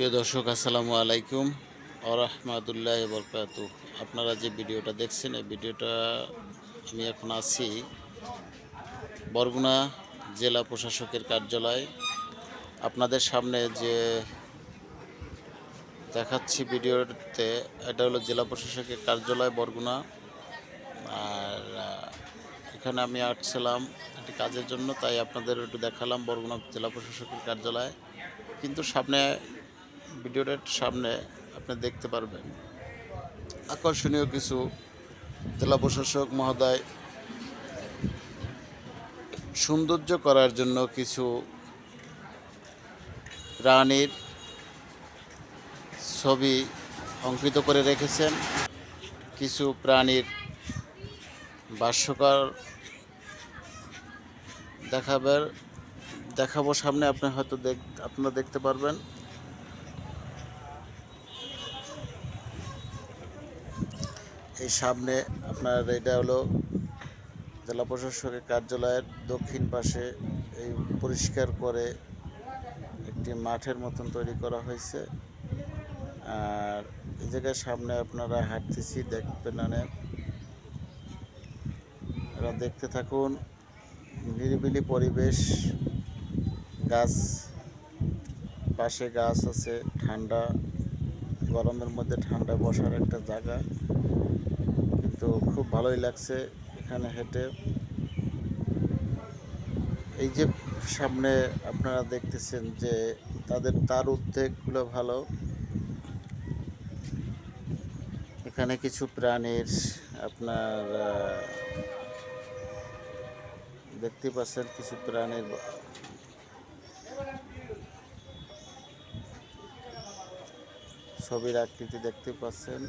প্রিয় দর্শক, আসসালামু আলাইকুম। আরহামাদুল্লাহ বরকাত। আপনারা যে ভিডিওটা দেখছেন, এই ভিডিওটা আমি এখন আছি বরগুনা জেলা প্রশাসকের কার্যালয়। আপনাদের সামনে যে দেখাচ্ছি ভিডিওতে, এটা হলো জেলা প্রশাসকের কার্যালয় বরগুনা। আর এখানে আমি আসছিলাম একটি কাজের জন্য, তাই আপনাদের একটু দেখালাম বরগুনা জেলা প্রশাসকের কার্যালয়। কিন্তু সামনে ভিডিওটার সামনে আপনি দেখতে পারবেন। আকর্ষণীয় কিছু জেলা প্রশাসক মহোদয় সৌন্দর্য করার জন্য কিছু প্রাণীর ছবি অঙ্কিত করে রেখেছেন। কিছু প্রাণীর ভাষ্যকর দেখাবার দেখাবো সামনে, আপনি হয়তো দেখ আপনারা দেখতে পারবেন। এই সামনে আপনার এটা হলো জেলা প্রশাসকের কার্যালয়ের দক্ষিণ পাশে এই পরিষ্কার করে একটি মাঠের মতন তৈরি করা হয়েছে। আর এই জায়গায় সামনে আপনারা হাঁটতেছি, দেখবেন না এরা দেখতে থাকুন, নিরিবিলি পরিবেশ, গাছ, পাশে গাছ আছে, ঠান্ডা, গরমের মধ্যে ঠান্ডা বসার একটা জায়গা। কিন্তু খুব ভালোই লাগছে এখানে হেঁটে। এই যে সামনে আপনারা দেখতেছেন যে তাদের তার উদ্যোগগুলো ভালো। এখানে কিছু প্রাণীর আপনার দেখতে পাচ্ছেন কিছু প্রাণীর ছবির আকৃতি দেখতে পাচ্ছেন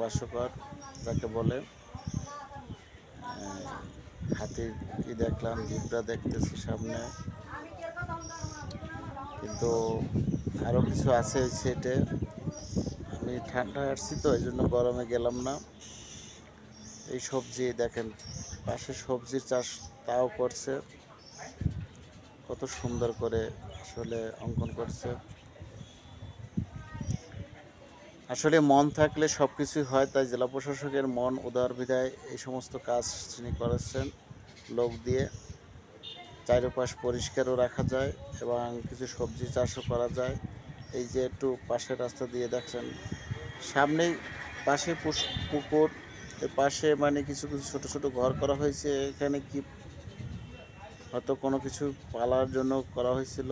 ভাস্যকর যাকে বলে হাতির কি দেখলাম? জিব্রা দেখতেছি সামনে। কিন্তু আরও কিছু আছে সেটে। আমি ঠান্ডা আসছি তো, এই জন্য গরমে গেলাম না। এই সবজি, দেখেন, পাশে সবজির চাষ তাও করছে। কত সুন্দর করে আসলে অঙ্কন করছে। আসলে মন থাকলে সব কিছুই হয়, তাই জেলা প্রশাসকের মন উদার বিধায় এই সমস্ত কাজ তিনি করেছেন। লোক দিয়ে চারপাশ পরিষ্কারও রাখা যায় এবং কিছু সবজি চাষও করা যায়। এই যে একটু পাশের রাস্তা দিয়ে দেখছেন, সামনেই পাশে পুকুর পাশে মানে কিছু কিছু ছোট ছোট ঘর করা হয়েছে। এখানে কি হয়তো কোনো কিছু পালার জন্য করা হয়েছিল।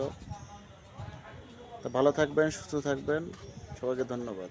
তো ভালো থাকবেন, সুস্থ থাকবেন। সবাইকে ধন্যবাদ।